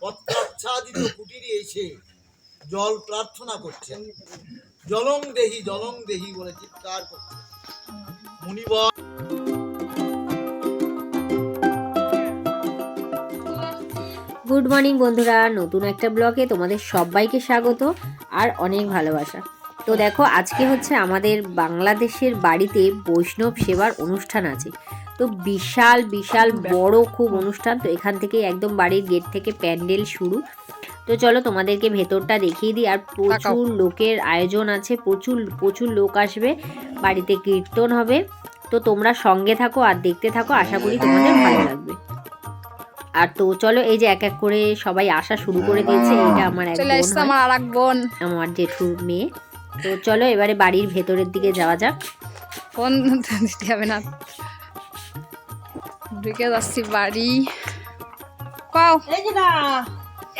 পত্রাচ্ছাদিত কুটিরে এসে জল প্রার্থনা করছেন। জলং দেহি জলং দেহি বলে চিৎকার করছেন। মুনিবর গুড মর্নিং বন্ধুরা নতুন একটা ব্লগে তোমাদের সবাইকে স্বাগত আর অনেক ভালোবাসা। তো দেখো আজকে হচ্ছে আমাদের বাংলাদেশের বাড়িতে বৈষ্ণব সেবার অনুষ্ঠান আছে। তো বিশাল বিশাল বড় খুব অনুষ্ঠান। তো এখান থেকে একদম বাড়ির গেট থেকে প্যান্ডেল শুরু। তো চলো তোমাদেরকে ভেতরটা দেখিয়ে দিই। আর প্রচুর লোকের আয়োজন আছে প্রচুর প্রচুর লোক আসবে। বাড়িতে কীর্তন হবে। তো তোমরা সঙ্গে থাকো আর দেখতে থাকো। আশা করি তোমাদের ভালো লাগবে। আর তো চলো এই যে এক এক করে সবাই আসা শুরু করে দিয়েছে এটা আমার এক আমার আর এক বোন। আমার জেঠুর মেয়ে। তো চলো এবারে বাড়ির ভেতরের দিকে যাওয়া যাক। ফোন দিতে হবে না? ঢুকে যাচ্ছি বাড়ি। কও। এই যে না।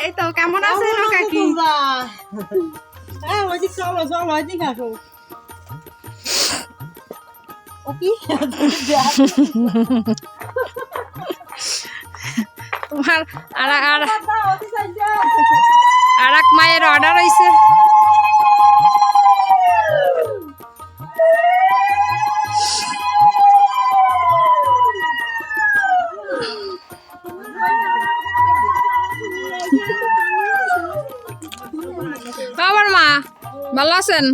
এই তো কেমন আছে কাকি? হ্যাঁ চলো চলো ওইদিক আসো। ও কি? তোমার আর আর আর এক মায়ের অর্ডার হয়েছে আমার মা ভালো আছেন?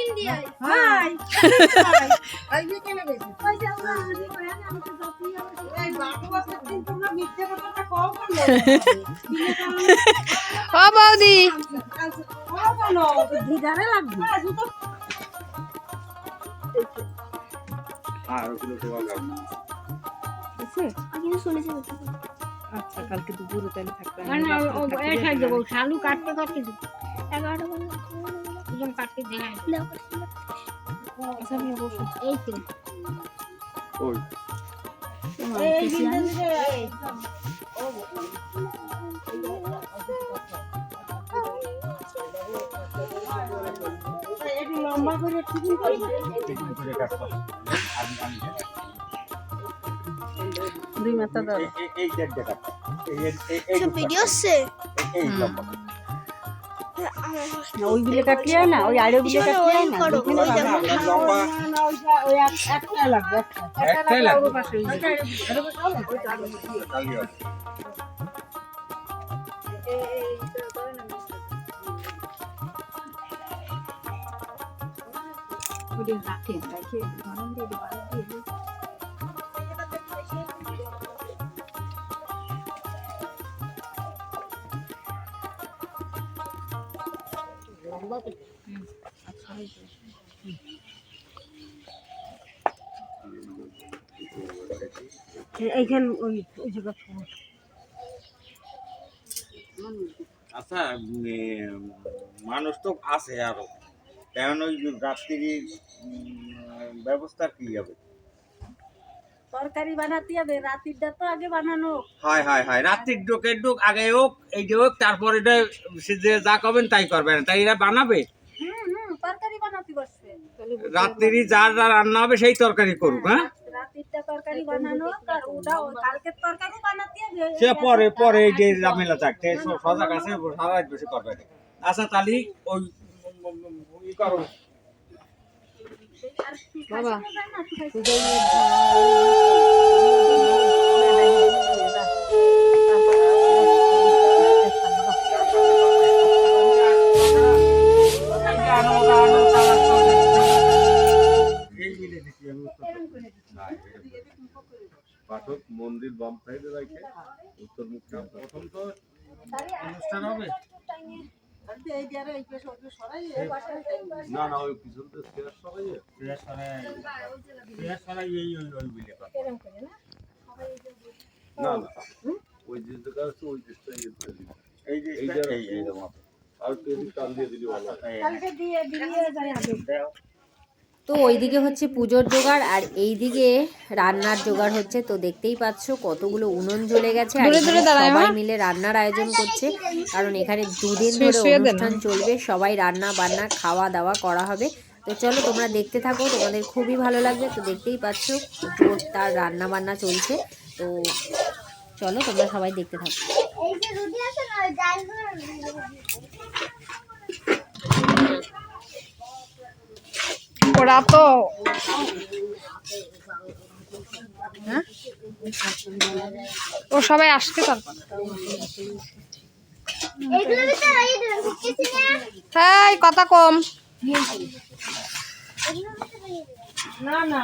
ও বৌদি। আচ্ছা কালকে দুপুরে তাহলে থাকবে শালু কাটতে কাটতে দিবো এগারোটা বাজে দুজন কাটতে দেয় এই তো লম্বা করে টিফিন করে দুই মাথা হয় হয় দুইখানে বাবা। না, না, ওইটা ওই এক- একটা লাগবে একটা। একটা লাগবে ওর পাশে ওই পাশে হলো? ওইটা আগে রাখেন, রাখে গরম দিয়ে এইখান ওই ওই জায়গা আচ্ছা মানুষ তো আছে আরও। কারণ ওই রাত্রির ব্যবস্থা কি হবে? তরকারি বানাতে হবে রাতিরটা তো আগে বানানো হয় হয় হয় রাত্রির ডোকের ডোক আগে হোক এই যে হোক তারপরে যে যা করবেন তাই করবেন তাই এরা বানাবে তরকারি বানাতে বসবে রাত্রি যার যা রান্না হবে সেই তরকারি করুক হ্যাঁ সে পরে পরে যে ঝামেলা থাকতে সজাগ আছে সারা বেশি করবে আচ্ছা তাহলে ওই করো বাবা পাঠক মন্দির বাম সাইডে রাখে উত্তর মুখ প্রথম তো অনুষ্ঠান হবে? না না ওই পিছন সরাই। সরাই এই ওই ওই মিলে করে। না? না ওই যে জায়গা আছে ওই দিকটা করে দিবে। এই যে এই এই যে- এই এই আর এদিক দিয়ে দিলি ভালো। কালকে দিয়ে দিয়ে যায় আগে। তো ওইদিকে হচ্ছে পুজোর জোগাড় আর এইদিকে রান্নার জোগাড় হচ্ছে। তো দেখতেই পাচ্ছ কতগুলো উনুন জ্বলে গেছে আর সবাই? মিলে রান্নার আয়োজন করছে। কারণ এখানে দুদিন ধরে অনুষ্ঠান চলবে সবাই রান্না বান্না খাওয়া দাওয়া করা হবে। তো চলো তোমরা দেখতে থাকো তোমাদের খুবই ভালো লাগবে। তো দেখতেই পাচ্ছ জোর তার রান্না বান্না চলছে। তো চলো তোমরা সবাই দেখতে থাকো। এই যে রুটি আছে না ওরা তো। হ্যাঁ? ও সবাই আসছে না এই কথা কম। না না।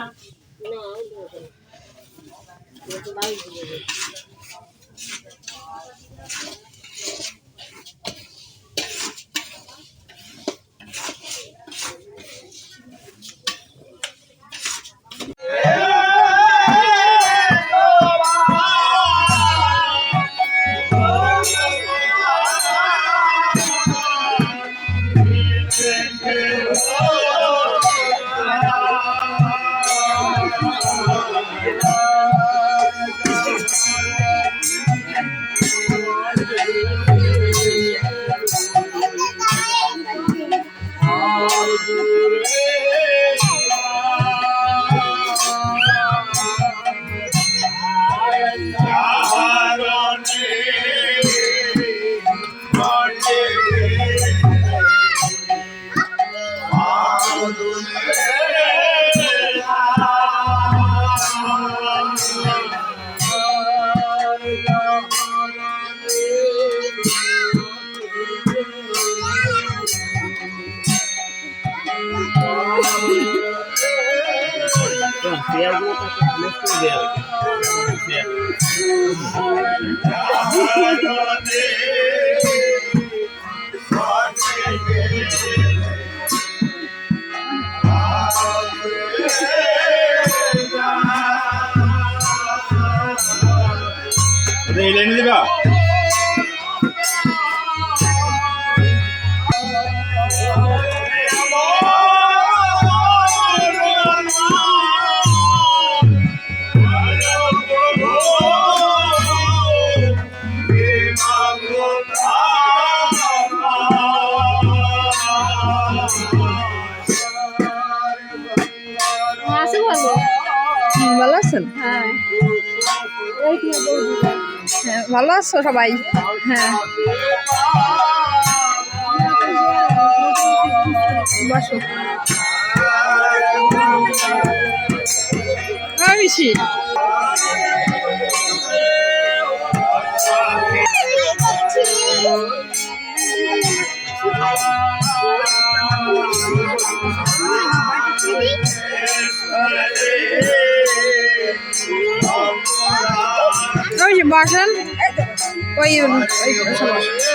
Yeah. ভালো আছো সবাই? হ্যাঁ। বসো। হ্যাঁ মিশি। বসেন। ওই ওই পাশে বসেন।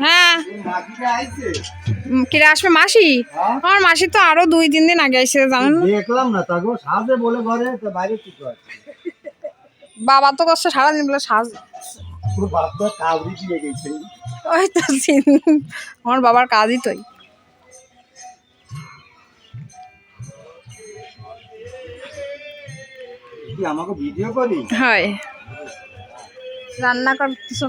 হ্যাঁ। কিরে আসবে মাসি? আমার মাসি তো আরও দুই তিন দিন আগে এসে জানেন দেখলাম না তাগো সাজে বলে ঘরে তো বাইরে কি করে বাবা তো করছে সারাদিন বলে সাজ। তোর বাপ তো কাউরি দিয়ে গেছে। ওই তো আমার বাবার কাজই তোই আমাকে ভিডিও করি হয়। রান্না করতেছ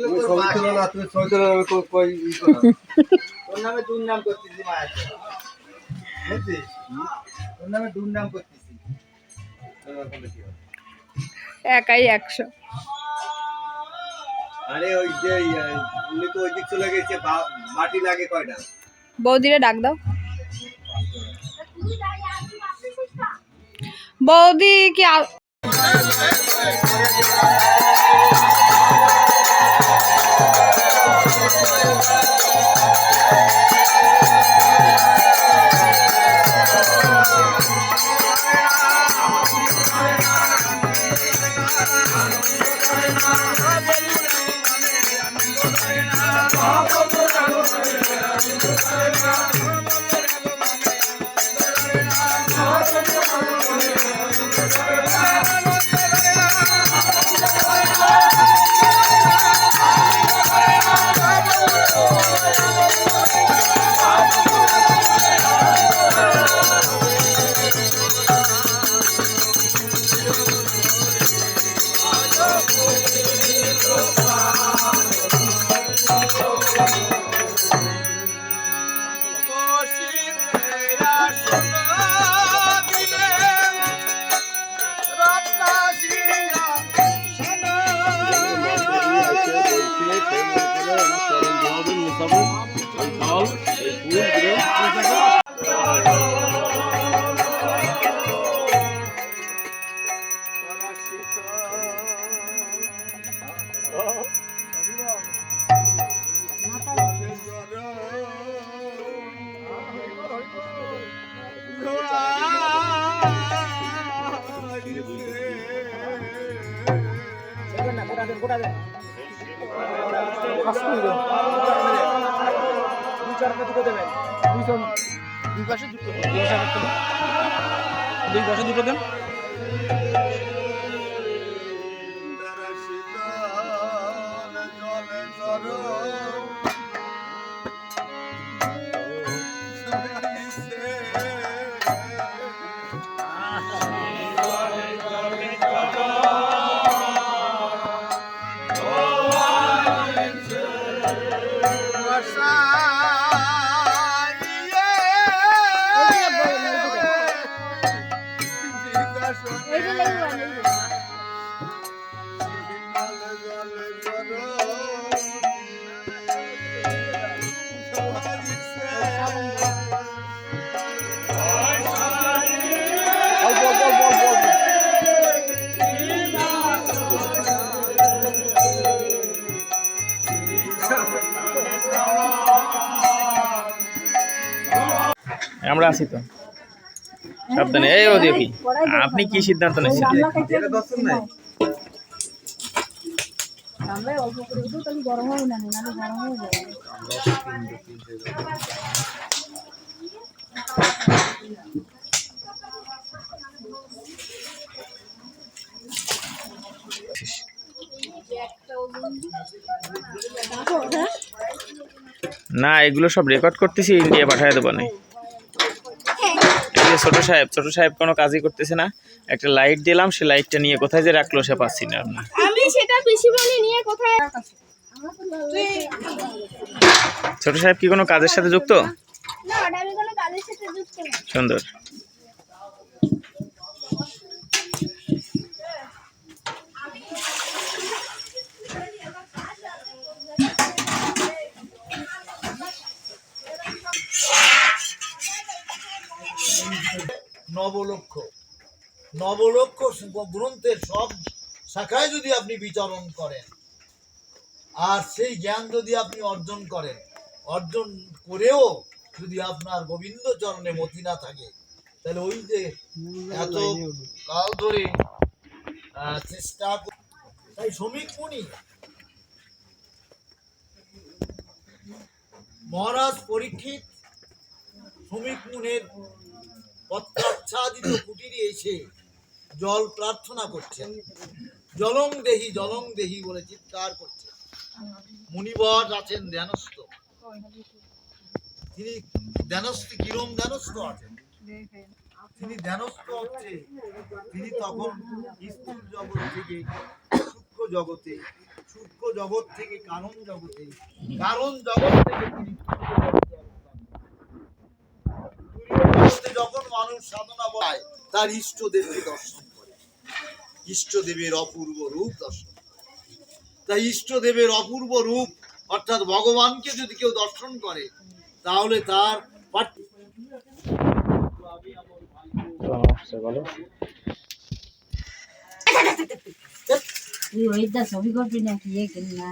ছবি তুলো না তুমি ছবি তুলো না, কই- কই ই করো। তোর নামে দুর্নাম করতেছি মায়ের বুঝছিস তোর নামে দুর্নাম করতেছি। তোর ওখানে কি হবে? একাই একশো। আরে ওই যে ইয়ে, উনি তো ওই দিক চলে গেছে মাটি লাগে কয়টা? বৌদিরে ডাক দাও। বৌদি কি আ- আমরা আছি তো। সাবধানে। এই ও দেখি। আপনি কি সিদ্ধান্ত নিচ্ছেন না। এগুলো সব রেকর্ড করতেছি ইন্ডিয়া পাঠায় দেবো না ছোট সাহেব ছোট সাহেব কোনো কাজই করতেছে না। একটা লাইট দিলাম সে লাইটটা নিয়ে কোথায় যে রাখল সে পাচ্ছি না আমি সেটা পিসিমণি নিয়ে কোথায় ছোট সাহেব কি কোনো কাজের সাথে যুক্ত? না আমি কোনো কাজের সাথে যুক্ত না। সুন্দর। নবলক্ষ। নবলক্ষ গ্রন্থের সব শাখায় যদি আপনি বিচরণ করেন, আর সেই জ্ঞান যদি আপনি অর্জন করেন, অর্জন করেও যদি আপনার গোবিন্দ চরণে মতি না থাকে, তাহলে ওই যে এত কাল ধরে চেষ্টা তাই শ্রমিক মুনি, মহারাজ পরীক্ষিত শ্রমিক মুনের পত্রাচ্ছাদিত কুটিরে এসে জল প্রার্থনা করছেন। জলং দেহি জলং দেহি বলে চিৎকার করছেন। মুনিবর আছেন ধ্যানস্থ। তিনি ধ্যানস্থ, কিরম ধ্যানস্থ আছেন? তিনি ধ্যানস্থ হচ্ছে, তিনি তখন স্থূল জগৎ থেকে, সূক্ষ্ম জগতে, সূক্ষ্ম জগৎ থেকে, কারণ জগতে, কারণ জগৎ থেকে তিনি তুরীয় জগতে যখন মানুষ সাধনা পায় তার ইষ্টদেবকে দর্শন করে। ইষ্টদেবের অপূর্ব রূপ দর্শন করে। তাই ইষ্টদেবের অপূর্ব রূপ অর্থাৎ ভগবানকে যদি কেউ দর্শন করে তাহলে তার তুই ওইটা ছবি করবি নাকি এ কিনা?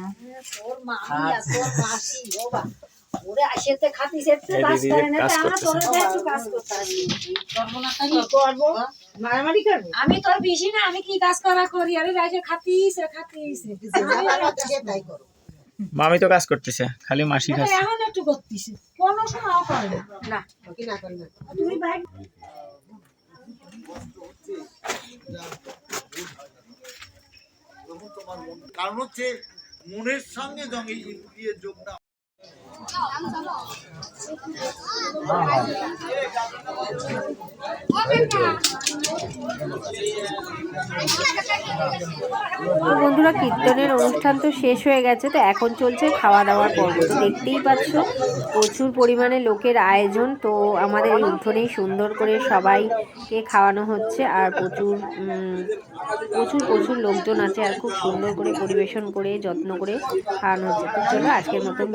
তোর আর তোর মাসি বাবা। ওরে আসেতে খাতি সেতে কাজ করে না কাজ তোরে করতেছে। একটু কাজ করতে হবে করব না কি করব? মারামারি করব? আমি তোর বেশি না আমি কি কাজ করা করি? আরে রাইজে খাতিস রে খাতিস রে। আমি আর তাই করো মামি তো কাজ করতেছে খালি মাসি এটা খাচ্ছে এখন একটু করতিস কোনো সময় করে না। না কি না তুমি মন কারণ হচ্ছে মনের সঙ্গে যখন ইন্দ্রিয়ের যোগ না বন্ধুরা, কীর্তনের অনুষ্ঠান তো শেষ হয়ে গেছে, তো এখন চলছে খাওয়া দাওয়ার পর্ব দেখতেই পাচ্ছ, প্রচুর পরিমাণে লোকের আয়োজন, তো আমাদের এই উঠোনেই সুন্দর করে সবাইকে খাওয়ানো হচ্ছে, আর প্রচুর প্রচুর প্রচুর লোকজন আছে, আর খুব সুন্দর করে পরিবেশন করে, যত্ন করে খাওয়ানো হচ্ছে। তো চলো, আজকের মতন